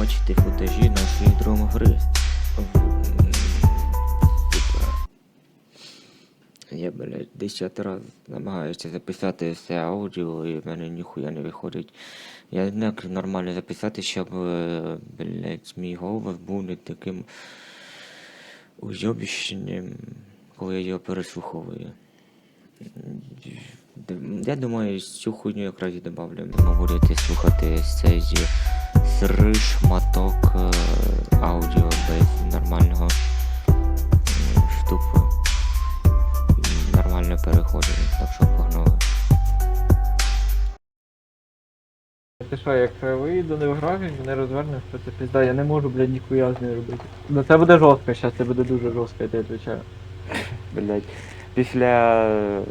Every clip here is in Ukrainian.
бачити футажі нашої дромогри. Типа. Я, блядь, десятий раз намагаюся записати все аудіо, і в мене ніхуя не виходить. Я не як нормально записати, щоб, е, блядь, мій голос був не таким уйобіщенням, коли я його переслуховую. Я думаю, цю хуйню якраз і добавлю. Ви будете слухати цей срий шматок е, аудіо без нормального. І Нормально переходить, так що погнали. Ти що, якщо я вийду не в графік, не розвернеш, то це пізда, я не можу, блядь, ніхуя з нею робити. Ну це буде жорстко, зараз це буде дуже жорстко, я тебе відповідаю. Блять, після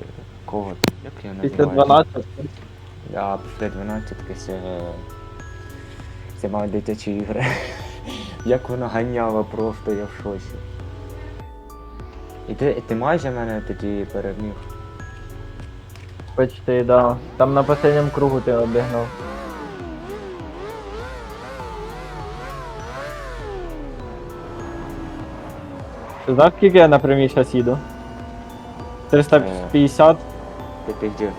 е, кого? Як я Після називаю? 12 А, після 12 це. Це мають дитячі ігри. Як воно ганяло просто, я в шоці. І ти, ти майже мене тоді переміг. почти, да. Там на останньому кругу ти обігнав. Ти знаєш, скільки я напрямі зараз їду? 350. Ти пиздів.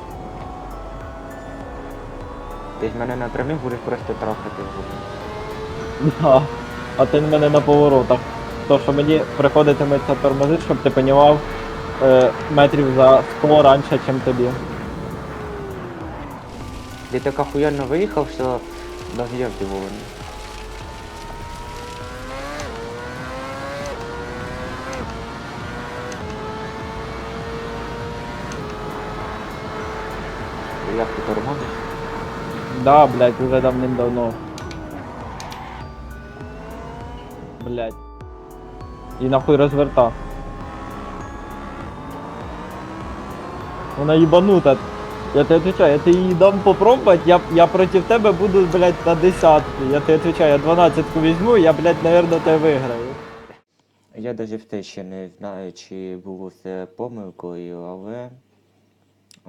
Ти ж мене напряму будеш просто трахати в губу. Да. А ти в мене на поворотах. То, що мені приходитиметься тормозити, щоб ти понімав е, метрів за 100 раніше, ніж тобі. Ти так охуєнно виїхав, що навіть я Як ти тормозиш? Да, блядь, уже давним-давно. Блядь. І нахуй розверта. Вона їбанута. Я тебе отвечаю, я тебе її дам попробувати, я, я проти тебе буду, блядь, на десятку. Я тебе отвечаю, я дванадцятку візьму, я, блядь, наверно, тебе виграю. Я навіть в те ще не знаю, чи було це помилкою, але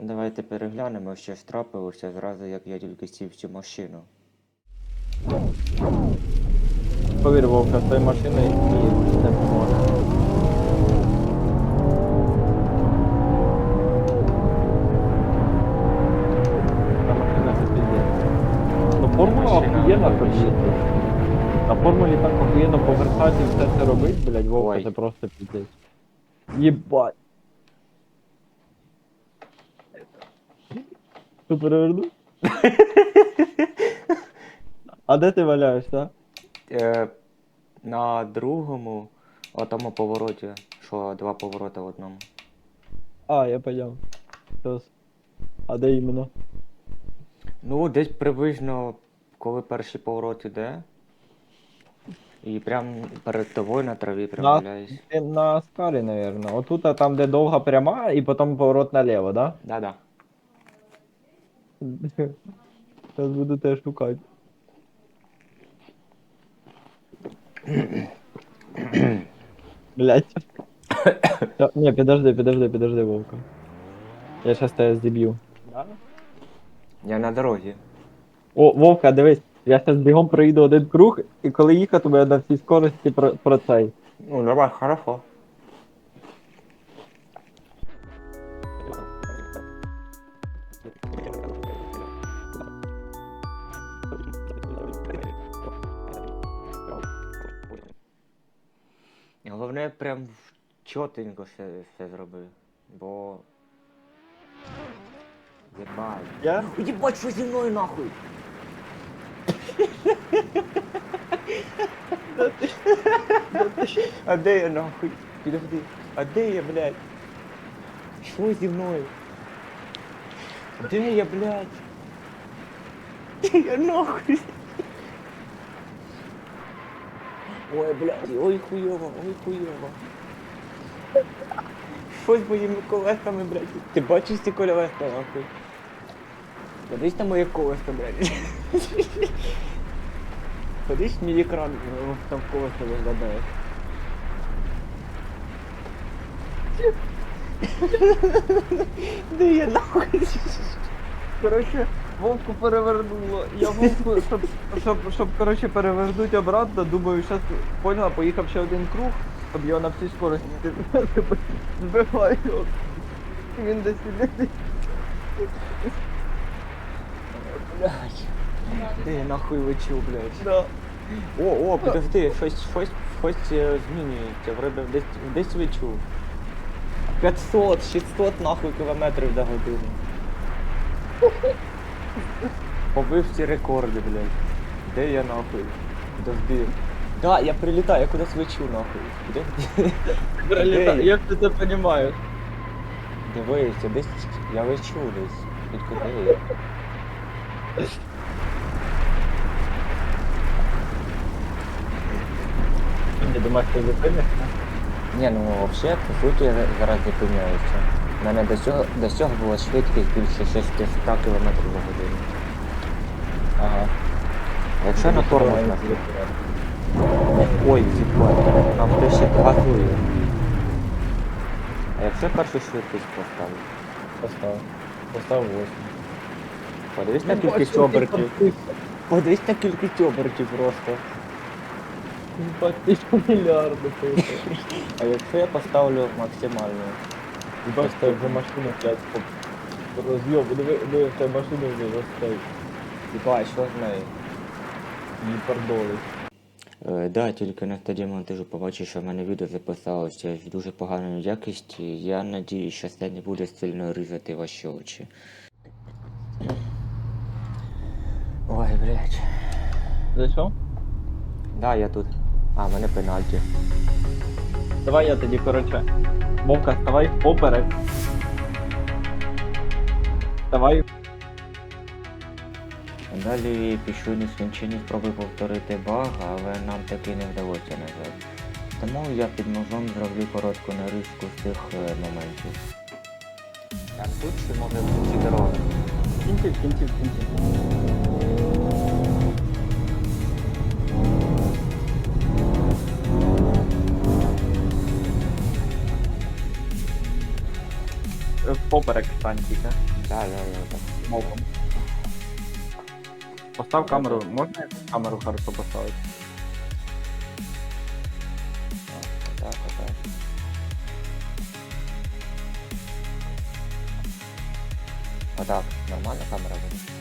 давайте переглянемо, що ж трапилося зразу, як я тільки сів в цю машину. Повір, Вовка, з тої машини і не поможе. Та машина це піздець. Ну формула охуєнна тобі. На формулі так охуєнно повертати і все це робить, блядь, Вовка, Ой. це просто піздець. Єбать. Що переверну? А де ти валяєш, так? Е, на другому, отому повороті, що два повороти в одному. А, я понял. Щас. А де іменно? Ну, десь приблизно, коли перший поворот іде. І прям перед тобою на траві прям На-. На скалі, наверное. Отут а там, де довга пряма, і потім поворот наліво, да? Да-да. Зараз буду тебе шукати. Блять. Ні, підожди, підожди, підожди, Вовка. Я щас тебе зіб'ю. Я на дорозі. О, Вовка, дивись, я зараз бігом проїду один круг, і коли їхати, я на всій скорості про, про цей. Ну, давай, хорошо. Головне, прям чотенько все, все зробив. Бо. Єбать. Я? Єбать, що зі мною нахуй? А де я нахуй? Підожди. А де я, блядь? Що зі мною? Де я, блядь? Я нахуй? Ой, блядь, ой хуйово, ой хуйово. Що з моїми колесами, блядь? Ти бачиш ці колеса, нахуй? Подивись на моє колесо, блядь. Подивись мій екран, ну, там колесо виглядає. Де я нахуй? Короче, Вовку перевернуло. Я вовку, щоб, щоб, щоб коротше, перевернути обратно, думаю, зараз поняла, поїхав ще один круг, щоб його на всій скорості збиваю. Він десь. Блядь. Ти нахуй лечу, блядь. Да. О, о, подожди, щось, щось, щось е, змінюється. Вроде десь, десь відчув. 500, 600 нахуй кілометрів за годину. Побив всі рекорди, блядь. Де я нахуй? Подожди. Да, я прилітаю, я кудись лечу нахуй. Де? Прилітай. Як ти це розумієш? Дивись, я десь я лечу десь. Від куди я? Ти думаєш, ти зупинишся? Ні, ну взагалі, по суті, я зараз зупиняюся. У мене до цього, до цього була швидкість більше 600 км за годину. Ага. Якщо на тормоз на Ой, зіпать, нам хтось ще газує. А якщо першу швидкість поставити? Постав. Постав 8. Подивись на кількість обертів. Подивись на кількість обертів просто. Ти мільярди. А якщо я поставлю максимальну? Їбать, це вже машину, блядь, роз'єбу. Диви, в тебе машину вже розстав. Типа, що з нею? Її пардоли. Е, да, тільки на стадії монтажу побачив, що в мене відео записалося в дуже поганій якості. Я надію, що це не буде сильно різати ваші очі. Ой, блядь. Зайшов? Да, я тут. А, в мене пенальті. Давай я тоді, короче. Вовка, вставай поперек. Вставай. Далі пішов нескінчені спроби повторити баг, але нам таки не вдалося, на жаль. Тому я під ножом зроблю коротку нарізку з цих е, моментів. Там тут чи може бути дорога? Кінців, кінців, кінців. Поперек стань тільки. Да, да, да. Мовом. Постав камеру, можна камеру хорошо поставити? Так, так, так. Отак, нормальна камера буде.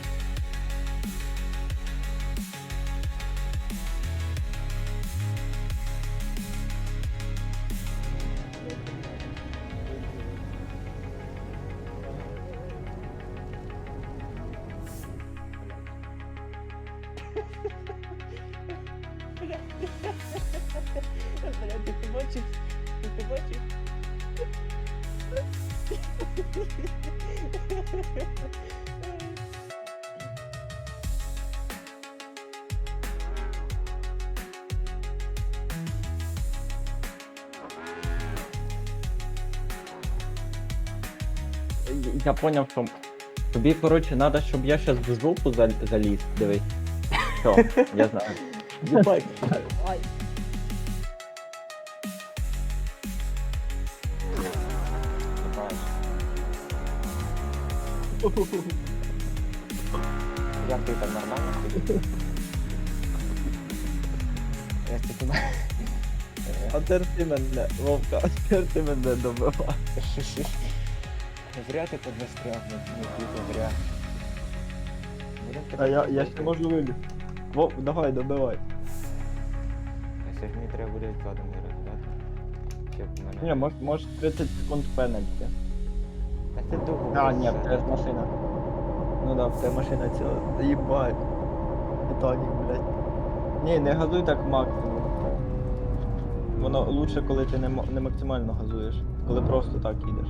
Блядь, ти побачив? Ти побачив? Я поняв, що тобі, коротше, треба, щоб я зараз в жопу заліз. Дивись. Все, я знаю. Ай. Як ти там нормально? Я таки А тепер ти мене, Вовка, а тепер ти мене добиваєш. Зря ти подвестряв, ну типу зря. Будем А я, я ще можу вилізти. Вов, давай, добивай. Якщо мені треба буде задом не роздати. В. Ні, може, може 30 секунд пенальті. Та це довго. А, це ж машина. Ну да, в тебе машина ціла. Та їбать. Титанік, блядь. Ні, не газуй так максимум. Воно лучше, коли ти не, ма- не максимально газуєш, коли просто так їдеш.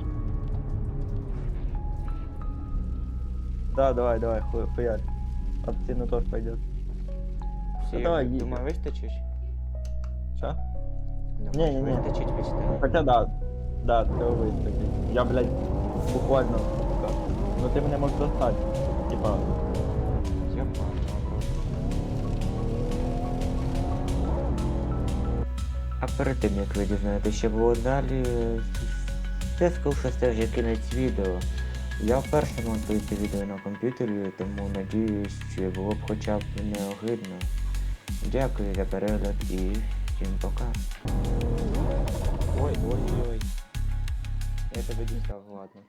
Да, давай, давай, хуй, хуярь. От ціну теж пойдет. Всі, давай, їдь. думаю, вистачить? Що? Думаєш, Ні-ні-ні. Вистачить. Хоча да, да, це вистачить. Я, блядь, буквально. Ну ти мене можеш достати. Типа. А перед тим, як ви дізнаєтеся, що було далі, все вже кінець відео. Я вперше монтую це відео на комп'ютері, тому надіюсь, що було б хоча б не огидно. Дякую за перегляд і всім пока. Ой, ой, ой. Я тебе дістав, ладно.